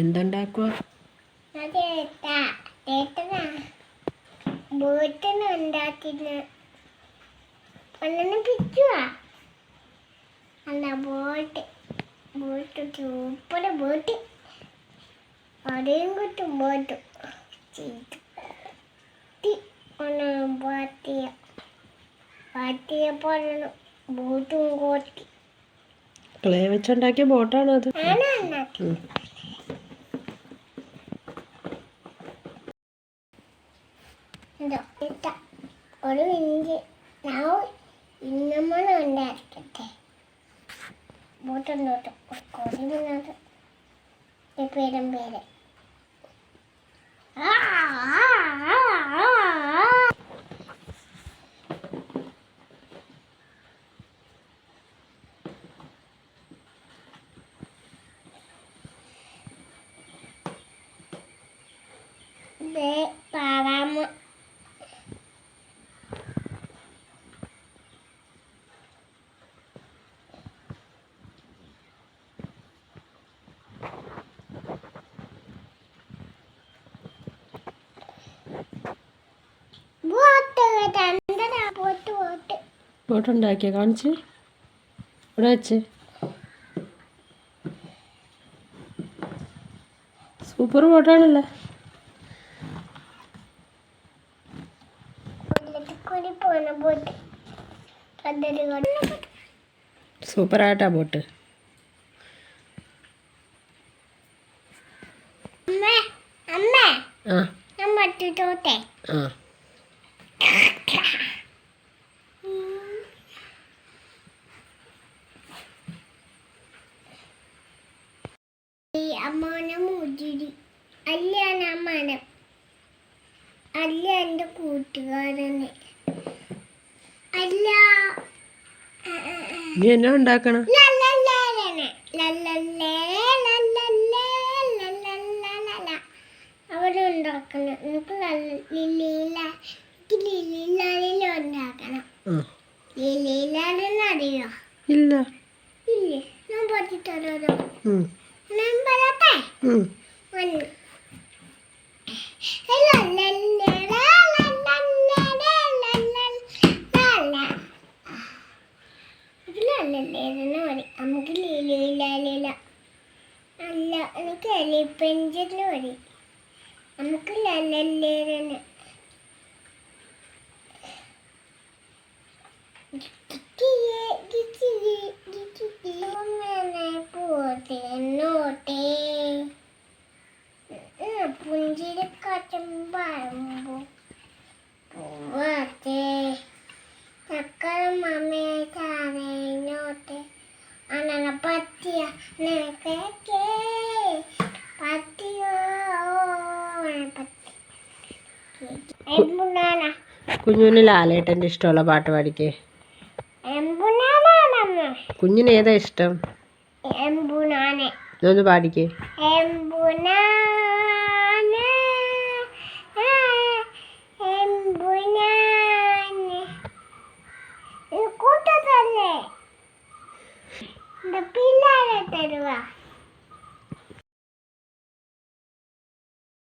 എന്തുണ്ടാക്കുക അല്ല boat. Boat super boat. അവിടെയും കിട്ടും ബോട്ട്. ചീത്തി. ഒന്ന് പാത്തിയ പാത്തിയപ്പോൾ ബോട്ടും കോട്ടി. ക്ലേ വെച്ചുണ്ടാക്കിയ ബോട്ടാണോ അത്? ഒരു ഇഞ്ച് ഞാൻ ഇന്നമ്മ ഉണ്ടാക്കട്ടെ ബോട്ടുണ്ടോട്ട് കൊടി മുന്നോട്ട് പേരും പേര് ആ, ബോട്ടുണ്ടാക്കിയ? കാണിച്ച്. ഇവിടെ വെച്ച്. സൂപ്പർ ബോട്ടാണല്ലേ? സൂപ്പറായിട്ടാ ബോട്ട്. അമ്മ അമ്മ. ആ. ഞാൻ do that. അമ്മാനെ മുതിരി. അമ്മാനെ? അല്ല എന്റെ കൂട്ടുകാരനെ. അല്ല. നീ എന്നാ ഉണ്ടാക്കണം? ഉണ്ടാക്കണം എനിക്ക് ലല്ല- ലില്ലിയില എനിക്ക് ഉണ്ടാക്കണം ആ ലില്ലിയിലാലെന്ന് അറിയോ ഇല്ല ഇല്ലേ ഞാൻ ഉം. ഞാൻ പറയട്ടെ. ഒന്ന് നമുക്ക് ലീലയിലാലില അല്ല എനിക്ക് എലിപ്പഞ്ചിന് പറയും നമുക്ക് ലല്ലല്ലേന്ന് പുഞ്ചിരിക്കാറ്റുമ്പോ പോവാത്തെ ചക്കരം മമ്മയെ ചാനോട്ടെ അണ്ണന പറ്റിയ നിനക്കേ കുഞ്ഞുവിന് ലാലേട്ടന്റെ ഇഷ്ടമുള്ള പാട്ട് പാടിക്കേ. കുഞ്ഞിന് ഏതാ ഇഷ്ടം? ഒന്ന് പാടിക്കേ. തരുവാ.